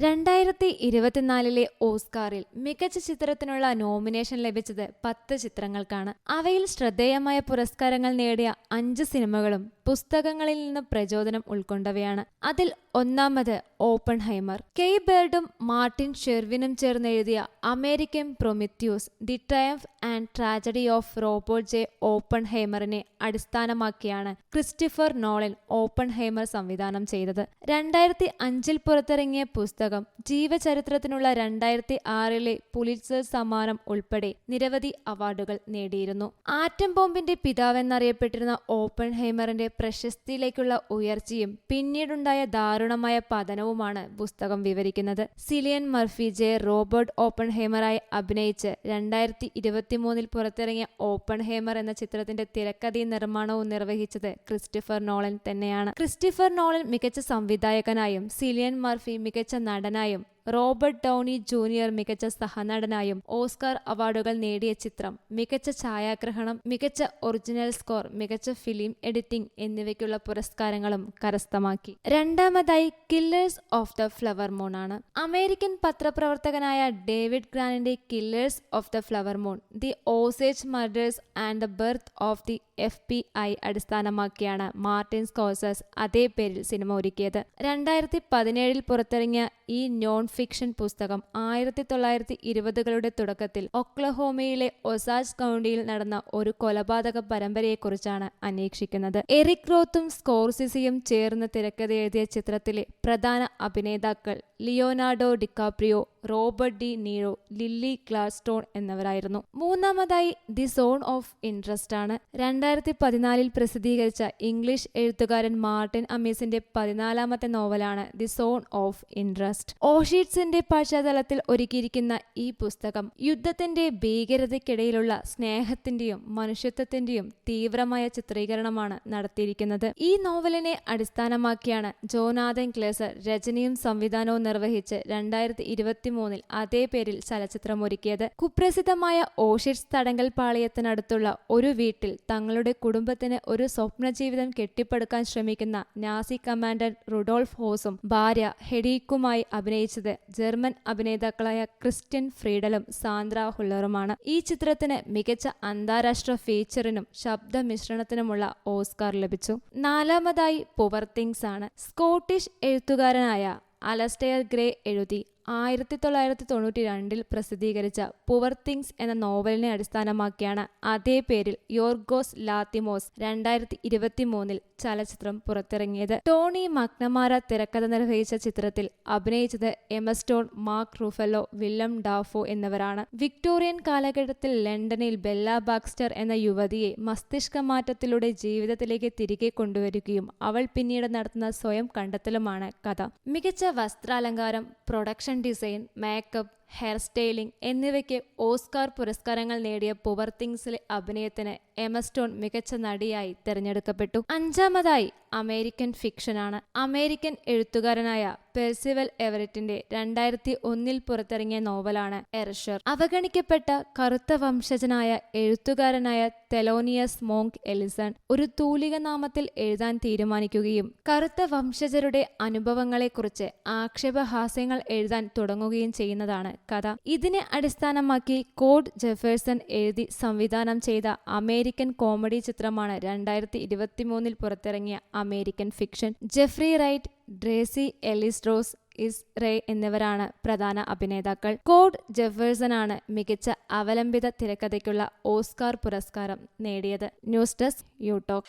രണ്ടായിരത്തി ഇരുപത്തിനാലിലെ ഓസ്കാറിൽ മികച്ച ചിത്രത്തിനുള്ള നോമിനേഷൻ ലഭിച്ചത് പത്ത് ചിത്രങ്ങൾക്കാണ്. അവയിൽ ശ്രദ്ധേയമായ പുരസ്കാരങ്ങൾ നേടിയ അഞ്ച് സിനിമകളും പുസ്തകങ്ങളിൽ നിന്ന് പ്രചോദനം ഉൾക്കൊണ്ടവയാണ്. അതിൽ ഒന്നാമത് ഓപ്പൺ ഹൈമർ കെയ് ബേർഡും മാർട്ടിൻ ഷെർവിനും ചേർന്ന് എഴുതിയ American Prometheus the triumph and tragedy of Robert J. Open ഹൈമറിനെ അടിസ്ഥാനമാക്കിയാണ് ക്രിസ്റ്റഫർ നോളൻ ഓപ്പൺ ഹൈമർ സംവിധാനം ചെയ്തത്. രണ്ടായിരത്തി അഞ്ചിൽ പുറത്തിറങ്ങിയ പുസ്തകം ജീവചരിത്രത്തിനുള്ള രണ്ടായിരത്തി ആറിലെ പുലിറ്റ്സർ സമ്മാനം ഉൾപ്പെടെ നിരവധി അവാർഡുകൾ നേടിയിരുന്നു. ആറ്റം ബോംബിന്റെ പിതാവെന്നറിയപ്പെട്ടിരുന്ന ഓപ്പൺ ഹൈമറിന്റെ പ്രശസ്തിയിലേക്കുള്ള ഉയർച്ചയും പിന്നീടുണ്ടായ ദാരുണമായ പതനവുമാണ് പുസ്തകം വിവരിക്കുന്നത്. സിലിയൻ മർഫി ജെ റോബർട്ട് ഓപ്പൺ ഹേമറായി അഭിനയിച്ച് രണ്ടായിരത്തി ഇരുപത്തിമൂന്നിൽ പുറത്തിറങ്ങിയ ഓപ്പൺ ഹേമർ എന്ന ചിത്രത്തിന്റെ തിരക്കഥയും നിർമ്മാണവും നിർവഹിച്ചത് ക്രിസ്റ്റഫർ നോളൻ തന്നെയാണ്. ക്രിസ്റ്റഫർ നോളൻ മികച്ച സംവിധായകനായും സിലിയൻ മർഫി മികച്ച നടനായും റോബർട്ട് ഡൌണി ജൂനിയർ മികച്ച സഹനടനായും ഓസ്കാർ അവാർഡുകൾ നേടിയ ചിത്രം മികച്ച ഛായാഗ്രഹണം മികച്ച ഒറിജിനൽ സ്കോർ മികച്ച ഫിലിം എഡിറ്റിംഗ് എന്നിവയ്ക്കുള്ള പുരസ്കാരങ്ങളും കരസ്ഥമാക്കി. രണ്ടാമതായി killers of the flower moon ആണ്. അമേരിക്കൻ പത്രപ്രവർത്തകനായ David ഗ്രാനിന്റെ killers of the flower moon the Osage murders and the birth of the F B I അടിസ്ഥാനമാക്കിയാണ് മാർട്ടിൻ സ്കോസസ് അതേ പേരിൽ സിനിമ ഒരുക്കിയത്. രണ്ടായിരത്തി പതിനേഴിൽ പുറത്തിറങ്ങിയ ഈ നോൺ ഫിക്ഷൻ പുസ്തകം ആയിരത്തി തൊള്ളായിരത്തി ഇരുപതുകളുടെ തുടക്കത്തിൽ ഒക്ലഹോമയിലെ ഒസാജ് കൗണ്ടിയിൽ നടന്ന ഒരു കൊലപാതക പരമ്പരയെക്കുറിച്ചാണ് അന്വേഷിക്കുന്നത്. എറിക് റോത്തും സ്കോർസിസിയും ചേർന്ന് തിരക്കഥ എഴുതിയ ചിത്രത്തിലെ പ്രധാന അഭിനേതാക്കൾ Leonardo DiCaprio Robert De Niro Lily Gladstone എന്നിവരായിരുന്നു. മൂന്നാമതായി ദി സോൺ ഓഫ് ഇൻട്രസ്റ്റ് ആണ്. രണ്ടായിരത്തി പതിനാലിൽ പ്രസിദ്ധീകരിച്ച ഇംഗ്ലീഷ് എഴുത്തുകാരൻ മാർട്ടിൻ അമീസിന്റെ പതിനാലാമത്തെ നോവലാണ് ദി സോൺ ഓഫ് ഇൻട്രസ്റ്റ്. ഓഷീറ്റ്സിന്റെ പശ്ചാത്തലത്തിൽ ഒരുക്കിയിരിക്കുന്ന ഈ പുസ്തകം യുദ്ധത്തിന്റെ ഭീകരതയ്ക്കിടയിലുള്ള സ്നേഹത്തിന്റെയും മനുഷ്യത്വത്തിന്റെയും തീവ്രമായ ചിത്രീകരണമാണ് നടത്തിയിരിക്കുന്നത്. ഈ നോവലിനെ അടിസ്ഥാനമാക്കിയാണ് ജോനാഥൻ ക്ലേസർ രചനയും സംവിധാനവും നിർവഹിച്ച് രണ്ടായിരത്തി ഇരുപത്തിമൂന്നിൽ അതേ പേരിൽ ചലച്ചിത്രമൊരുക്കിയത്. കുപ്രസിദ്ധമായ ഓഷിഡ്സ് തടങ്കൽ പാളയത്തിനടുത്തുള്ള ഒരു വീട്ടിൽ തങ്ങളുടെ കുടുംബത്തിന് ഒരു സ്വപ്ന ജീവിതം കെട്ടിപ്പടുക്കാൻ ശ്രമിക്കുന്ന നാസി കമാൻഡർ റുഡോൾഫ് ഹോസും ഭാര്യ ഹെഡീക്കുമായി അഭിനയിച്ചത് ജർമ്മൻ അഭിനേതാക്കളായ ക്രിസ്റ്റ്യൻ ഫ്രീഡലും സാന്ദ്ര ഹുള്ളറുമാണ് ഈ ചിത്രത്തിന് മികച്ച അന്താരാഷ്ട്ര ഫീച്ചറിനും ശബ്ദ മിശ്രണത്തിനുമുള്ള ഓസ്കാർ ലഭിച്ചു. നാലാമതായി പുവർ തിങ്സ് ആണ്. സ്കോട്ടിഷ് എഴുത്തുകാരനായ അലസ്റ്റെയർ ഗ്രേ എഴുതി ആയിരത്തി തൊള്ളായിരത്തി തൊണ്ണൂറ്റി രണ്ടിൽ പ്രസിദ്ധീകരിച്ച പുവർ തിങ്സ് എന്ന നോവലിനെ അടിസ്ഥാനമാക്കിയാണ് അതേ പേരിൽ യോർഗോസ് ലാത്തിമോസ് രണ്ടായിരത്തി ഇരുപത്തി മൂന്നിൽ ചലച്ചിത്രം പുറത്തിറങ്ങിയത്. ടോണി മക്നമാര തിരക്കഥ നിർവഹിച്ച ചിത്രത്തിൽ അഭിനയിച്ചത് Emma Stone Mark Ruffalo William Dafoe എന്നിവരാണ്. വിക്ടോറിയൻ കാലഘട്ടത്തിൽ ലണ്ടനിൽ ബെല്ല ബാക്സ്റ്റർ എന്ന യുവതിയെ മസ്തിഷ്ക മാറ്റത്തിലൂടെ ജീവിതത്തിലേക്ക് തിരികെ കൊണ്ടുവരികയും അവൾ പിന്നീട് നടത്തുന്ന സ്വയം കണ്ടെത്തലുമാണ് കഥ. മികച്ച വസ്ത്രാലങ്കാരം production fashion design, makeup, hair styling എന്നിവയ്ക്ക് ഓസ്കാർ പുരസ്കാരങ്ങൾ നേടിയ പുവർ തിങ്സിലെ അഭിനയത്തിന് എമസ്റ്റോൺ മികച്ച നടിയായി തിരഞ്ഞെടുക്കപ്പെട്ടു. അഞ്ചാമതായി അമേരിക്കൻ ഫിക്ഷനാണ്. അമേരിക്കൻ എഴുത്തുകാരനായ പെർസിവൽ എവററ്റിന്റെ രണ്ടായിരത്തി ഒന്നിൽ പുറത്തിറങ്ങിയ നോവലാണ് എർഷർ അവഗണിക്കപ്പെട്ട കറുത്ത വംശജനായ എഴുത്തുകാരനായ തെലോനിയസ് മോങ്ക് എലിസൺ ഒരു തൂലിക നാമത്തിൽ എഴുതാൻ തീരുമാനിക്കുകയും കറുത്ത വംശജരുടെ അനുഭവങ്ങളെക്കുറിച്ച് ആക്ഷേപഹാസ്യങ്ങൾ എഴുതാൻ തുടങ്ങുകയും ചെയ്യുന്നതാണ് കഥ. ഇതിനെ അടിസ്ഥാനമാക്കി കോഡ് ജെഫേഴ്സൺ എഴുതി സംവിധാനം ചെയ്ത അമേരിക്കൻ കോമഡി ചിത്രമാണ് രണ്ടായിരത്തി ഇരുപത്തിമൂന്നിൽ പുറത്തിറങ്ങിയ American fiction. Jeffrey Wright Tracee Ellis Ross Issa Rae എന്നിവരാണ് പ്രധാന അഭിനേതാക്കൾ. കോഡ് ജെഫേഴ്സൺ ആണ് മികച്ച അവലംബിത തിരക്കഥയ്ക്കുള്ള ഓസ്കാർ പുരസ്കാരം നേടിയത്. News desk യൂടോക്ക്